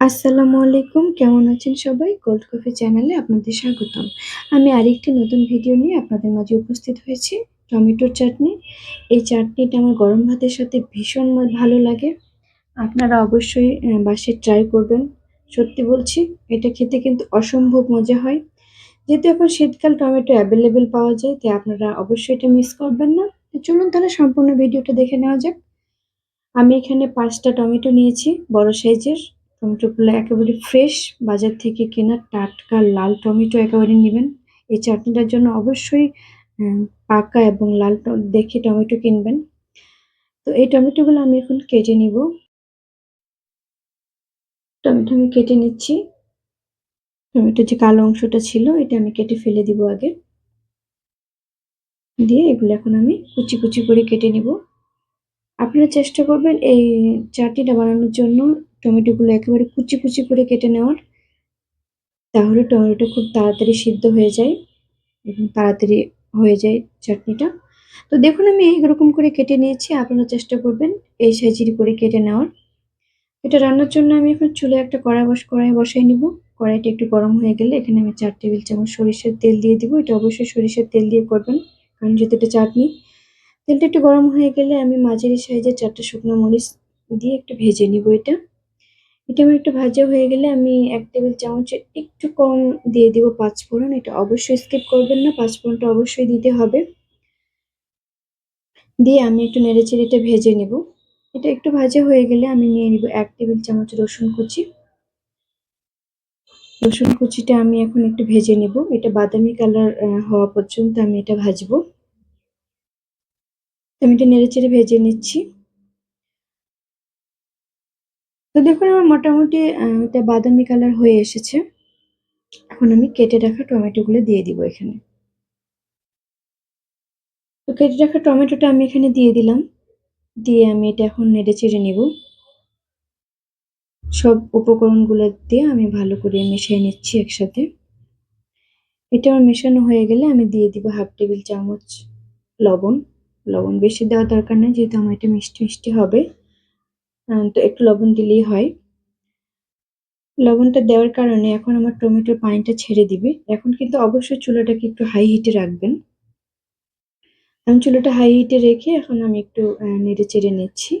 আসসালামু আলাইকুম, কেমন আছেন সবাই? গোল্ড কফি চ্যানেলে আপনাদের স্বাগতম। আমি আরেকটি নতুন ভিডিও নিয়ে আপনাদের মাঝে উপস্থিত হয়েছি টমেটোর চাটনি। এই চাটনিটা আমার গরম ভাতের সাথে ভীষণ ভালো লাগে। আপনারা অবশ্যই বাসে ট্রাই করবেন। সত্যি বলছি, এটা খেতে কিন্তু অসম্ভব মজা হয়। যেহেতু এখন শীতকাল, টমেটো অ্যাভেলেবেল পাওয়া যায়, তাই আপনারা অবশ্যই এটা মিস করবেন না। চলুন তাহলে সম্পূর্ণ ভিডিওটা দেখে নেওয়া যাক। আমি এখানে পাঁচটা টমেটো নিয়েছি, বড় সাইজের। টমেটোগুলো একেবারে ফ্রেশ বাজার থেকে কেনা টাটকা লাল টমেটো একেবারে নেবেন। এই চাটনিটার জন্য অবশ্যই পাকা এবং লাল দেখে টমেটো কিনবেন। তো এই টমেটোগুলো আমি এখন কেটে নিব। টমেটো আমি কেটে নিচ্ছি। টমেটোর যে কালো অংশটা ছিল, এটা আমি কেটে ফেলে দিব আগে। দিয়ে এগুলো এখন আমি কুচি কুচি করে কেটে নিব। আপনারা চেষ্টা করবেন এই চাটনিটা বানানোর জন্য। টমেটোগুলো একেবারে কুচি কুচি করে কেটে নেওয়ার। তাহলে টমেটোটা খুব তাড়াতাড়ি সিদ্ধ হয়ে যায় এবং তাড়াতাড়ি হয়ে যায় চাটনিটা। তো দেখুন, আমি এইরকম করে কেটে নিয়েছি। আপনারা চেষ্টা করবেন এই সাইজের করে কেটে নেওয়ার। এটা রান্নার জন্য আমি এখন চুলে একটা কড়াই বস, কড়াই বসাই নিব। কড়াইটা একটু গরম হয়ে গেলে এখানে আমি চার টেবিল চামচ সরিষার তেল দিয়ে দিব। এটা অবশ্যই সরিষার তেল দিয়ে করবেন। কারণ যেহেতু এটা চাটনি তেলটা একটু গরম হয়ে গেলে আমি মাঝারি সাইজের চারটে শুকনো মরিচ দিয়ে একটু ভেজে নিব এটা। এটা আমার একটু ভাজা হয়ে গেলে আমি এক টেবিল চামচের একটু কম দিয়ে দিব পাঁচফোড়ন। এটা অবশ্যই স্কিপ করবেন না, পাঁচফোড়নটা অবশ্যই দিতে হবে। দিয়ে আমি একটু নেড়েচেড়ে এটা ভেজে নেব। এটা একটু ভাজা হয়ে গেলে আমি নিয়ে নিব এক টেবিল চামচ রসুন কুচি। রসুন কুচিটা আমি এখন একটু ভেজে নেব। এটা বাদামি কালার হওয়া পর্যন্ত আমি এটা ভাজবো। আমি এটা নেড়েচেড়ে ভেজে নিচ্ছি। তো দেখুন, আমার মোটামুটি এটা বাদামি কালার হয়ে এসেছে। এখন আমি কেটে রাখা টমেটোগুলো দিয়ে দিব এখানে। তো কেটে রাখা টমেটোটা আমি এখানে দিয়ে দিলাম। দিয়ে আমি এটা এখন নেড়ে চেড়ে নিব। সব উপকরণগুলো দিয়ে আমি ভালো করে মিশিয়ে নিচ্ছি একসাথে। এটা আমার মেশানো হয়ে গেলে আমি দিয়ে দিব হাফ টেবিল চামচ লবণ। লবণ বেশি দেওয়া দরকার নেই, যেহেতু আমার এটা মিষ্টি মিষ্টি হবে। তো একটু লবণ দিলেই হয়। লবণটা দেওয়ার কারণে এখন আমার টমেটোর পানিটা ছেড়ে দিবে। এখন কিন্তু অবশ্যই চুলাটাকে একটু হাই হিটে রাখবেন। আমি চুলাটা হাই হিটে রেখে এখন আমি একটু নেড়ে চেড়ে নিচ্ছি।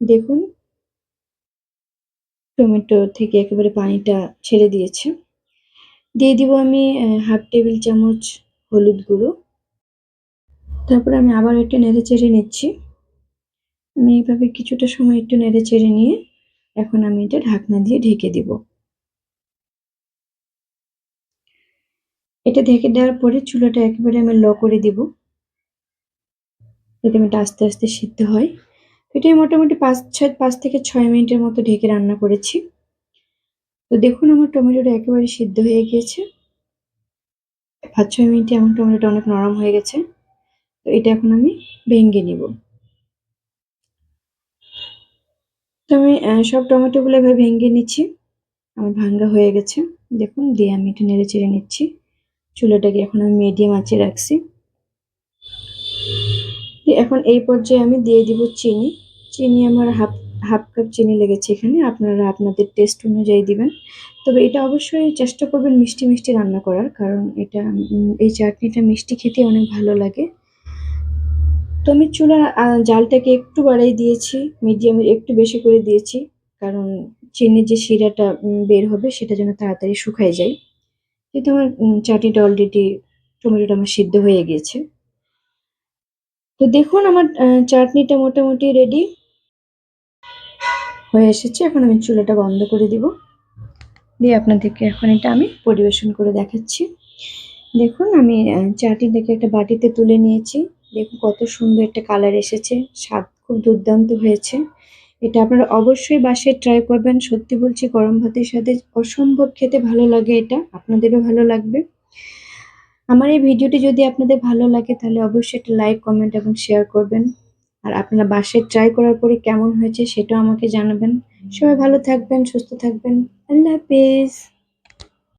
দেখুন, টমেটো থেকে একেবারে পানিটা ছেড়ে দিয়েছে। দিয়ে দিব আমি হাফ টেবিল চামচ হলুদ গুঁড়ো। তারপর আমি আবার একটু নেড়ে চেড়ে নিচ্ছি। আমি এইভাবে কিছুটা সময় একটু নেড়ে চেড়ে নিয়ে এখন আমি এটা ঢাকনা দিয়ে ঢেকে দিব। এটা ঢেকে দেওয়ার পরে চুলাটা একেবারে আমি ল করে দিব। যাতে এটা আস্তে আস্তে সিদ্ধ হয়। এটাই মোটামুটি পাঁচ ছয়, পাঁচ থেকে ছয় মিনিটের মতো ঢেকে রান্না করেছি। তো দেখুন আমার টমেটোটা একেবারে সিদ্ধ হয়ে গিয়েছে। পাঁচ, ছয় মিনিটে আমার টমেটোটা অনেক নরম হয়ে গেছে। তো এটা এখন আমি ভেঙে নিব। তো আমি সব টমেটোগুলো এভাবে ভেঙে নিচ্ছি। আমার ভাঙ্গা হয়ে গেছে। দেখুন, দিয়ে আমি এটা নেড়ে চেড়ে নিচ্ছি। চুলাটাকে এখন আমি মিডিয়াম আঁচে রাখছি। এখন এই পর্যায়ে আমি দিয়ে দিব চিনি। চিনি আমার হাফ হাফ কাপ চিনি লেগেছে এখানে। আপনারা আপনাদের টেস্ট অনুযায়ী দিবেন। তবে এটা অবশ্যই চেষ্টা করবেন মিষ্টি মিষ্টি রান্না করার, কারণ এটা এই চাটনিটা মিষ্টি খেতে অনেক ভালো লাগে। তো আমি চুলা জালটাকে একটু বাড়াই দিয়েছি মিডিয়ামের একটু বেশি করে দিয়েছি, কারণ চিনির যে শিরাটা বের হবে সেটা যেন তাড়াতাড়ি শুকায় যায়। কিন্তু আমার চাটনিটা অলরেডি টমেটোটা আমার সিদ্ধ হয়ে গিয়েছে। তো দেখুন আমার চাটনিটা মোটামুটি রেডি হয়ে এসেছে। এখন আমি চুলাটা বন্ধ করে দিব। দিয়ে আপনাদেরকে এখন এটা আমি পরিবেশন করে দেখাচ্ছি। দেখুন আমি চাটনিটাকে একটা বাটিতে তুলে নিয়েছি। দেখুন কত সুন্দর একটা কালার এসেছে, স্বাদ খুব দুর্দান্ত হয়েছে। এটা আপনারা অবশ্যই বাসায় ট্রাই করবেন, সত্যি বলছি গরম ভাতের সাথে অসম্ভব খেতে ভালো লাগে এটা, আপনাদেরও ভালো লাগবে। আমার এই ভিডিওটি যদি আপনাদের ভালো লাগে তাহলে অবশ্যই একটা লাইক কমেন্ট এবং শেয়ার করবেন। আর আপনারা বাসায় ট্রাই করার পরে কেমন হয়েছে সেটাও আমাকে জানাবেন। সবাই ভালো থাকবেন, সুস্থ থাকবেন। আল্লাহ হাফিজ।